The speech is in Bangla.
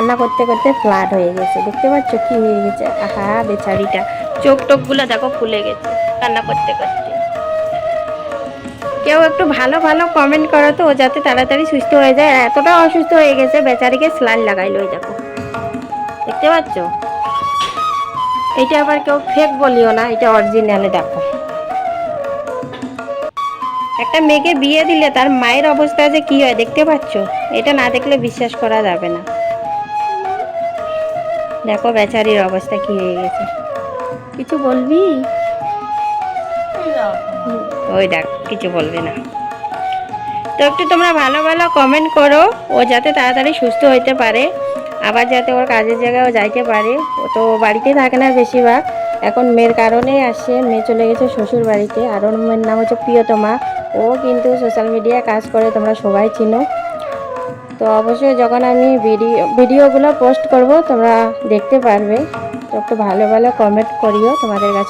কান্না করতে করতে ফ্ল্যাট হয়ে গেছে। দেখতে পাচ্ছ কি হয়ে গেছে? আহা বেচারিটা চোখ টোকগুলো দেখো ফুলে গেছে কান্না করতে করতে। কেউ একটু ভালো ভালো কমেন্ট করো তো ও যাতে তাড়াতাড়ি সুস্থ হয়ে যায়। এতটা অসুস্থ হয়ে গেছে, বেচারিকে স্লাইন লাগাইলো ওই দেখো। দেখতে পাচ্ছ? এটা আবার কেউ ফেক বলিও না, এটা অরিজিনালে দেখো। একটা মেয়েকে বিয়ে দিলে তার মায়ের অবস্থা যে কি হয়, দেখতে পাচ্ছ? এটা না দেখলে বিশ্বাস করা যাবে না। দেখো বেচারির অবস্থা কি হয়ে গেছে। কিছু বলবি? ওই দেখ কিছু বলবে না। তো একটু তোমরা ভালো ভালো কমেন্ট করো ও যাতে তাড়াতাড়ি সুস্থ হইতে পারে আবার যাতে ওর কাজের জায়গায় ও যাইতে পারে। ও তো বাড়িতেই থাকে না বেশিরভাগ। এখন মেয়ের কারণেই আসে মেয়ে চলে গেছে শ্বশুর বাড়িতে। আর ওর মেয়ের নাম হচ্ছে প্রিয়তমা। ও কিন্তু সোশ্যাল মিডিয়ায় কাজ করে তোমরা সবাই চিনো। তো অবশ্যই যখন আমি ভিডিও ভিডিওগুলো পোস্ট করব, তোমরা দেখতে পারবে। তো একটু ভালো ভালো কমেন্ট করিও তোমাদের কাছে।